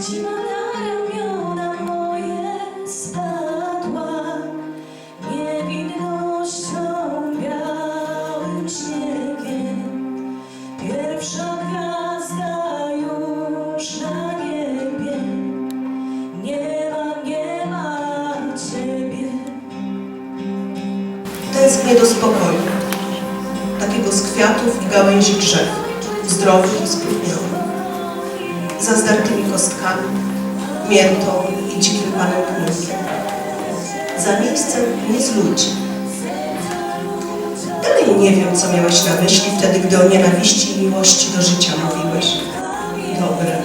Zima na ramiona moje niewinnością białym śniegiem. Pierwsza już na niebie. Nie ciebie. Tęsknię do spokoju, takiego z kwiatów i gałęzi drzew, zdrowych i spragniony, za zdartymi kostkami, miętą i dzikim panem knikiem, za miejscem nie z ludzi. Dalej nie wiem, co miałeś na myśli wtedy, gdy o nienawiści i miłości do życia mówiłeś. Dobre,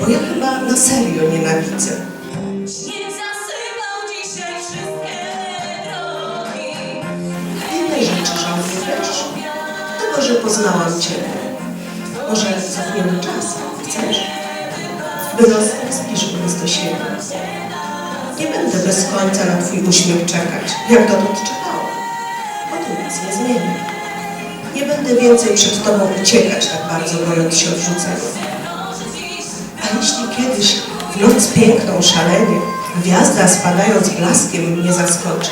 bo ja chyba na serio nienawidzę. Nie zasypał dzisiaj wszystkie drogi. Jednej rzeczy żałuję też. Tego, że poznałam Ciebie. Może cofniemy czas, chcesz? By los zbliżył nas do siebie. Nie będę bez końca na Twój uśmiech czekać, jak dotąd czekałam. Bo to nic nie zmieni. Nie będę więcej przed Tobą uciekać tak bardzo, bojąc się odrzucenia. A jeśli kiedyś w noc piękną szalenie, gwiazda spadając blaskiem mnie zaskoczy,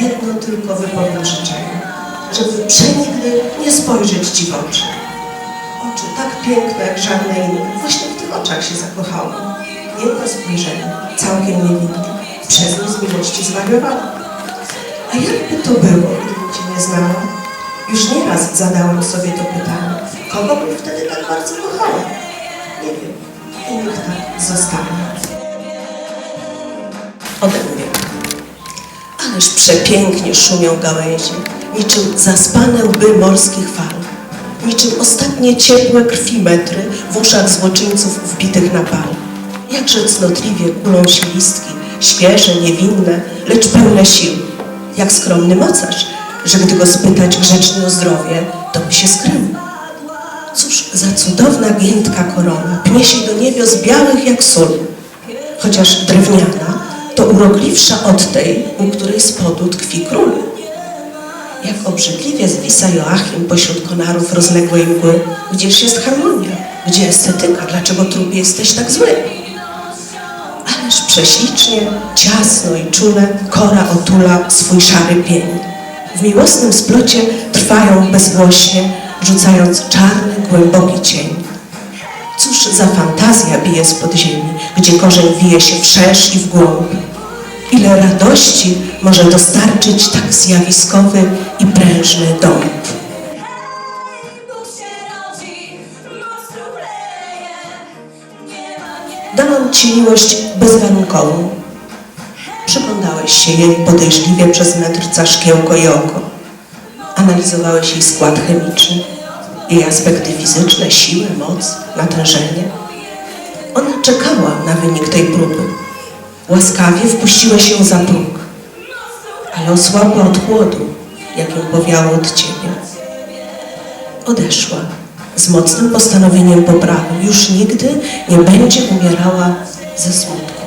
jedno tylko wypowiem życzenie, żeby przenigdy nie spojrzeć Ci w oczy. Oczy tak piękne jak żadne inne, właśnie oczach się zakochałam. Jedno spojrzenie, całkiem niewinne, przez nie z miłości zwariowałam. A jakby to było, gdybym Cię nie znała? Już nieraz zadałam sobie to pytanie. Kogo bym wtedy tak bardzo kochała? Nie wiem. I niech tak zostanie. Ode mnie. Ależ przepięknie szumią gałęzie, niczym zaspane łby morskich fal, niczym ostatnie ciepłe krwimetry w uszach złoczyńców wbitych na pal. Jakże cnotliwie kulą się listki, świeże, niewinne, lecz pełne sił. Jak skromny mocarz, że gdy go spytać grzeczny o zdrowie, to by się skrył. Cóż za cudowna giętka korona, pnie się do niebios białych jak sól. Chociaż drewniana, to urogliwsza od tej, u której spodu tkwi król. Jak obrzydliwie zwisa Joachim pośród konarów rozległej mgły. Gdzież jest harmonia? Gdzie estetyka? Dlaczego trupie jesteś tak zły? Ależ prześlicznie, ciasno i czule kora otula swój szary pień. W miłosnym splocie trwają bezgłośnie, rzucając czarny, głęboki cień. Cóż za fantazja bije spod ziemi, gdzie korzeń wije się wszerz i w głąb. Ile radości może dostarczyć tak zjawiskowy i prężny dąb. Dałam Ci miłość bezwarunkową. Przyglądałeś się jej podejrzliwie przez metr szkiełko i oko. Analizowałeś jej skład chemiczny, jej aspekty fizyczne, siłę, moc, natężenie. Ona czekała na wynik tej próby. Łaskawie wpuściłeś ją za próg, ale osłabła od chłodu, jak ją powiało od Ciebie. Odeszła z mocnym postanowieniem poprawy. Już nigdy nie będzie umierała ze smutku.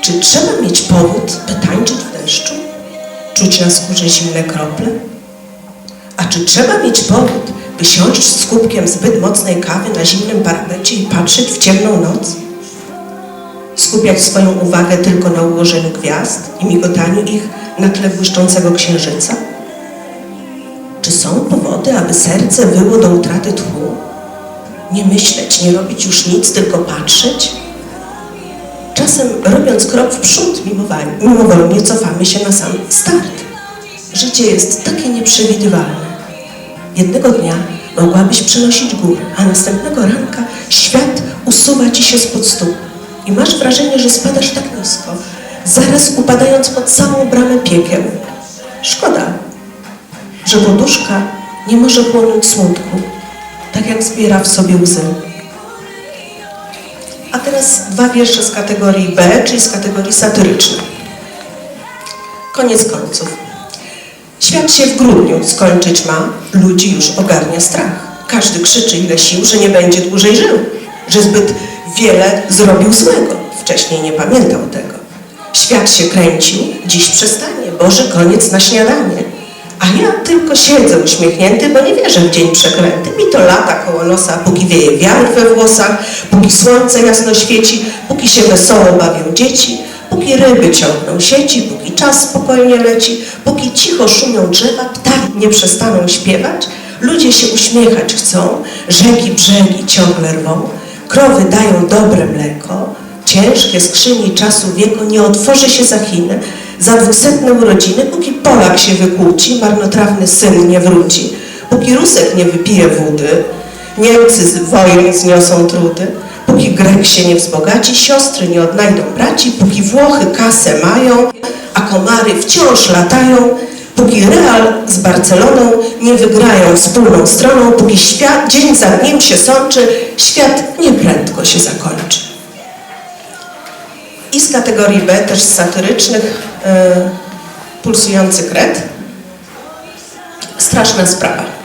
Czy trzeba mieć powód, by tańczyć w deszczu? Czuć na skórze zimne krople? A czy trzeba mieć powód, by siąść z kubkiem zbyt mocnej kawy na zimnym parapecie i patrzeć w ciemną noc? Skupiać swoją uwagę tylko na ułożeniu gwiazd i migotaniu ich na tle błyszczącego księżyca? Czy są powody, aby serce wyło do utraty tchu? Nie myśleć, nie robić już nic, tylko patrzeć? Czasem robiąc krok w przód, mimowolnie, cofamy się na sam start. Życie jest takie nieprzewidywalne. Jednego dnia mogłabyś przenosić góry, a następnego ranka świat usuwa ci się spod stóp i masz wrażenie, że spadasz tak nisko, zaraz upadając pod samą bramę piekieł. Szkoda, że poduszka nie może chłonąć smutku, tak jak zbiera w sobie łzy. A teraz dwa wiersze z kategorii B, czyli z kategorii satyrycznej. Koniec końców. Świat się w grudniu skończyć ma, ludzi już ogarnia strach. Każdy krzyczy ile sił, że nie będzie dłużej żył, że zbyt wiele zrobił złego. Wcześniej nie pamiętał tego. Świat się kręcił, dziś przestanie, Boży koniec na śniadanie. A ja tylko siedzę uśmiechnięty, bo nie wierzę w dzień przeklęty. Mi to lata koło nosa, póki wieje wiatr we włosach, póki słońce jasno świeci, póki się wesoło bawią dzieci, póki ryby ciągną sieci, póki czas spokojnie leci, póki cicho szumią drzewa, ptaki nie przestaną śpiewać, ludzie się uśmiechać chcą, rzeki brzegi ciągle rwą, krowy dają dobre mleko, ciężkie skrzyni czasu wieku nie otworzy się za Chiny, za dwusetne urodziny, póki Polak się wykłóci, marnotrawny syn nie wróci, póki Rusek nie wypije wody, Niemcy z wojen zniosą trudy, póki Grek się nie wzbogaci, siostry nie odnajdą braci, póki Włochy kasę mają, a komary wciąż latają, póki Real z Barceloną nie wygrają wspólną stroną, póki świat dzień za dniem się sączy, świat nieprędko się zakończy. I z kategorii B, też z satyrycznych, e, pulsujący kret. Straszna sprawa.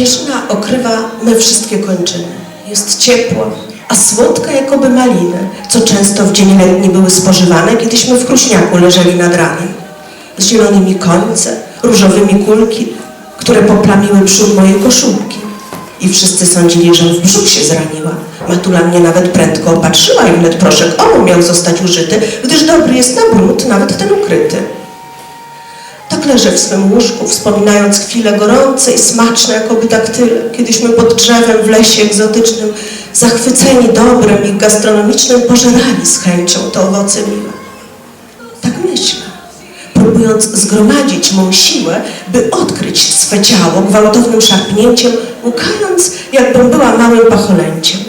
Pierzyna okrywa me wszystkie kończyny. Jest ciepła, a słodka jakoby maliny, co często w dzień letni były spożywane, kiedyśmy w kruśniaku leżeli nad ranem. Z zielonymi końce, różowymi kulki, które poplamiły przód mojej koszulki. I wszyscy sądzili, że w brzuch się zraniła. Matula mnie nawet prędko opatrzyła i wnet proszek obu miał zostać użyty, gdyż dobry jest na brud, nawet ten ukryty. Tak leżę w swym łóżku, wspominając chwile gorące i smaczne, jakoby daktyle, kiedyśmy pod drzewem w lesie egzotycznym, zachwyceni dobrem i gastronomicznym, pożerali z chęcią te owoce miłe. Tak myślę, próbując zgromadzić mą siłę, by odkryć swe ciało gwałtownym szarpnięciem, łukając, jakbym była małym pacholęciem.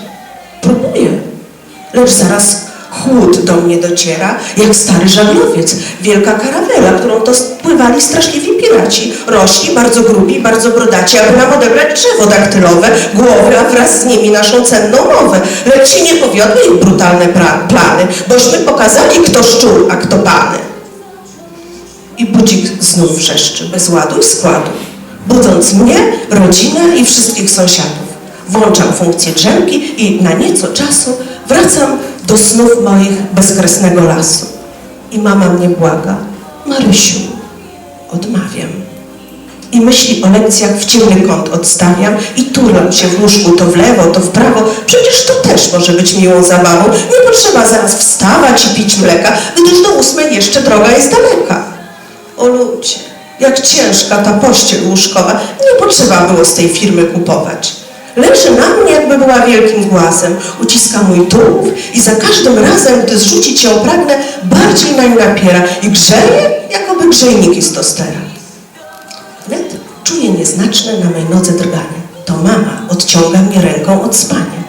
Próbuję, lecz zaraz chłód do mnie dociera, jak stary żaglowiec, wielka karawela, którą to spływali straszliwi piraci, rośli, bardzo grubi, bardzo brodaci, aby nam odebrać drzewo daktylowe, głowy, a wraz z nimi naszą cenną mowę. Lecz się nie powiodły ich brutalne plany, bośmy pokazali, kto szczur, a kto pany. I budzik znów wrzeszczy, bez ładu i składu, budząc mnie, rodzinę i wszystkich sąsiadów. Włączam funkcję drzemki i na nieco czasu wracam do snów moich bezkresnego lasu. I mama mnie błaga, Marysiu, odmawiam. I myśli o lekcjach w ciemny kąt odstawiam i turlam się w łóżku to w lewo, to w prawo. Przecież to też może być miłą zabawą. Nie potrzeba zaraz wstawać i pić mleka, gdyż do ósmej jeszcze droga jest daleka. O ludzie, jak ciężka ta pościel łóżkowa, nie potrzeba było z tej firmy kupować. Leży na mnie, jakby była wielkim głazem, uciska mój tułów i za każdym razem, gdy zrzucić ją pragnę, bardziej nań napiera i grzeje, jakoby grzejniki z tostera. Wnet czuję nieznaczne na mej nodze drganie. To mama odciąga mnie ręką od spania.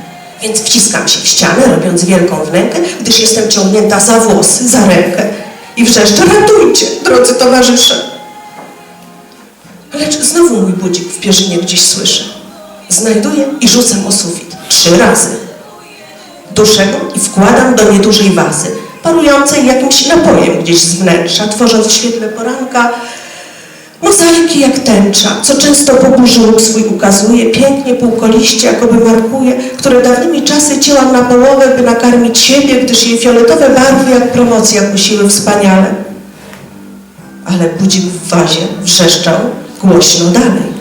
Więc wciskam się w ścianę, robiąc wielką wnękę, gdyż jestem ciągnięta za włosy, za rękę. I wrzeszczę, ratujcie, drodzy towarzysze. Lecz znowu mój budzik w pierzynie gdzieś słyszę. Znajduję i rzucam o sufit. Trzy razy. Duszę go i wkładam do niedużej wazy, parującej jakimś napojem gdzieś z wnętrza, tworząc w świetle poranka mozaiki jak tęcza, co często po burzy łuk swój ukazuje, pięknie półkoliście, jakoby markuje, które dawnymi czasy cięłam na połowę, by nakarmić siebie, gdyż jej fioletowe barwy jak promocja kusiły wspaniale. Ale budzik w wazie wrzeszczał głośno dalej.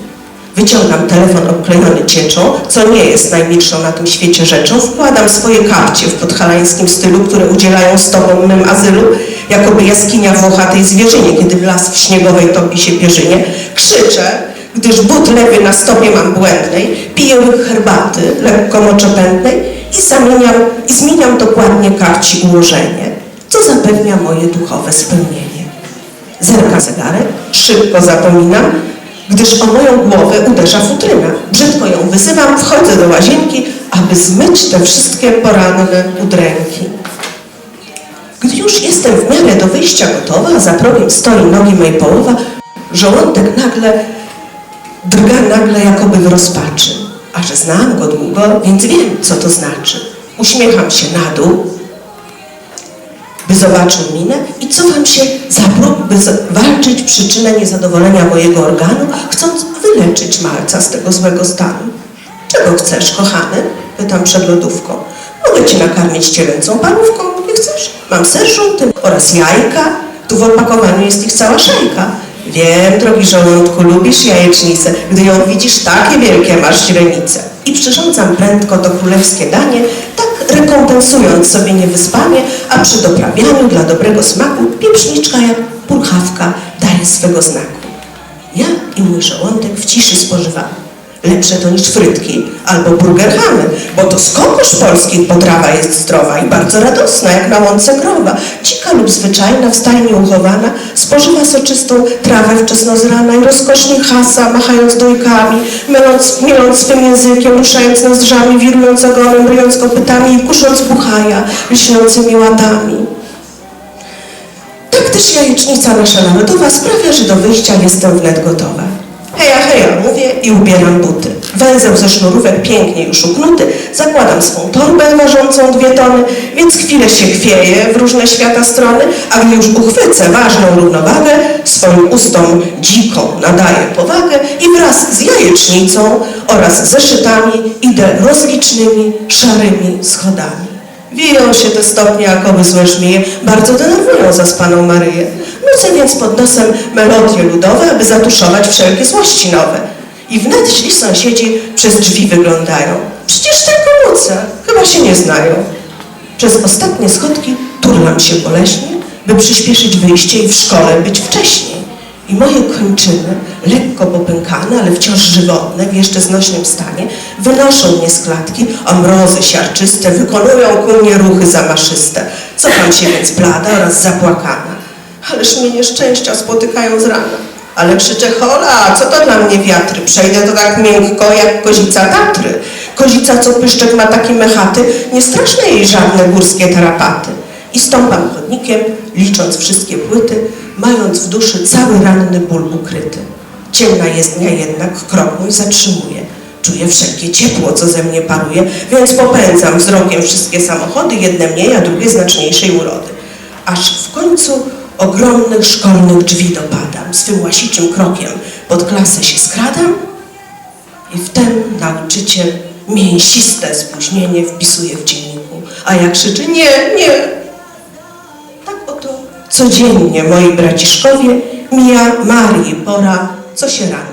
Wyciągam telefon obklejony cieczą, co nie jest najmilszą na tym świecie rzeczą. Wkładam swoje kapcie w podhalańskim stylu, które udzielają stopom mym azylu, jakoby jaskinia włochatej zwierzynie, kiedy w las w śniegowej topi się pierzynie. Krzyczę, gdyż but lewy na stopie mam błędnej, piję łyk herbaty, lekko moczopędnej i zamieniam, i zmieniam dokładnie karci ułożenie, co zapewnia moje duchowe spełnienie. Zerka zegarek, szybko zapominam, gdyż o moją głowę uderza futryna. Brzydko ją wyzywam, wchodzę do łazienki, aby zmyć te wszystkie poranne udręki. Gdy już jestem w miarę do wyjścia gotowa, za progiem stoi nogi mej połowa, żołądek nagle drga nagle jakoby w rozpaczy. A że znam go długo, więc wiem, co to znaczy. Uśmiecham się na dół, by zobaczył minę i cofam się za próg, by walczyć przyczynę niezadowolenia mojego organu, chcąc wyleczyć malca z tego złego stanu. Czego chcesz, kochany? Pytam przed lodówką. Mogę cię nakarmić cielęcą parówką, nie chcesz? Mam ser żółty oraz jajka, Tu w opakowaniu jest ich cała szejka. Wiem, drogi żołądku, lubisz jajecznicę. Gdy ją widzisz, takie wielkie masz źrenice. I przyrządzam prędko to królewskie danie, tak rekompensując sobie niewyspanie, a przy doprawianiu dla dobrego smaku pieprzniczka jak purchawka daje swego znaku. Ja i mój żołądek w ciszy spożywamy. Lepsze to niż frytki albo burgerhamy, bo to z kokosz polskich potrawa jest zdrowa i bardzo radosna, jak na łące krowa. Dzika lub zwyczajna, w stajni uchowana, spożywa soczystą trawę wczesno z rana i rozkosznie hasa, machając dojkami, myląc, mieląc swym językiem, ruszając nozdrzami, wirując ogonem, ryjąc kopytami i kusząc buchaja, lśniącymi łatami. Tak też jajecznica nasza narodowa sprawia, że do wyjścia jestem wnet gotowa. Heja, heja, mówię i ubieram buty. Węzeł ze sznurówek pięknie już uknuty, zakładam swą torbę ważącą dwie tony, więc chwilę się chwieję w różne świata strony, a gdy już uchwycę ważną równowagę, swoim ustom dziką nadaję powagę i wraz z jajecznicą oraz zeszytami idę rozlicznymi, szarymi schodami. Wiją się te stopnie, jakoby złe żmije, bardzo denerwują zaspaną Maryję. Nucę więc pod nosem melodie ludowe, aby zatuszować wszelkie złości nowe. I wnet źli sąsiedzi przez drzwi wyglądają. Przecież tylko nucę, chyba się nie znają. Przez ostatnie schodki turlam się boleśnie, by przyspieszyć wyjście i w szkole być wcześniej. I moje kończyny, lekko popękane, ale wciąż żywotne, w jeszcze znośnym stanie, wynoszą mnie z klatki, a mrozy siarczyste wykonują ku mnie ruchy zamaszyste. Cofam się więc blada oraz zapłakana. Ależ mnie nieszczęścia spotykają z rana. Ale krzyczę, hola, co to dla mnie wiatry? Przejdę to tak miękko jak kozica Tatry. Kozica, co pyszczek ma takie mechaty, nie straszne jej żadne górskie tarapaty. I stąpam chodnikiem, licząc wszystkie płyty, mając w duszy cały ranny ból ukryty. Ciemna jezdnia jednak krok mój zatrzymuje. Czuję wszelkie ciepło, co ze mnie paruje, więc popędzam wzrokiem wszystkie samochody, jedne mniej, a drugie znaczniejszej urody. Aż w końcu ogromnych szkolnych drzwi dopadam, swym łasiczym krokiem pod klasę się skradam i wtem nauczyciel mięsiste spóźnienie wpisuje w dzienniku, a ja krzyczy nie, nie. Tak oto codziennie, moi braciszkowie, mija Marii pora, co się rankiem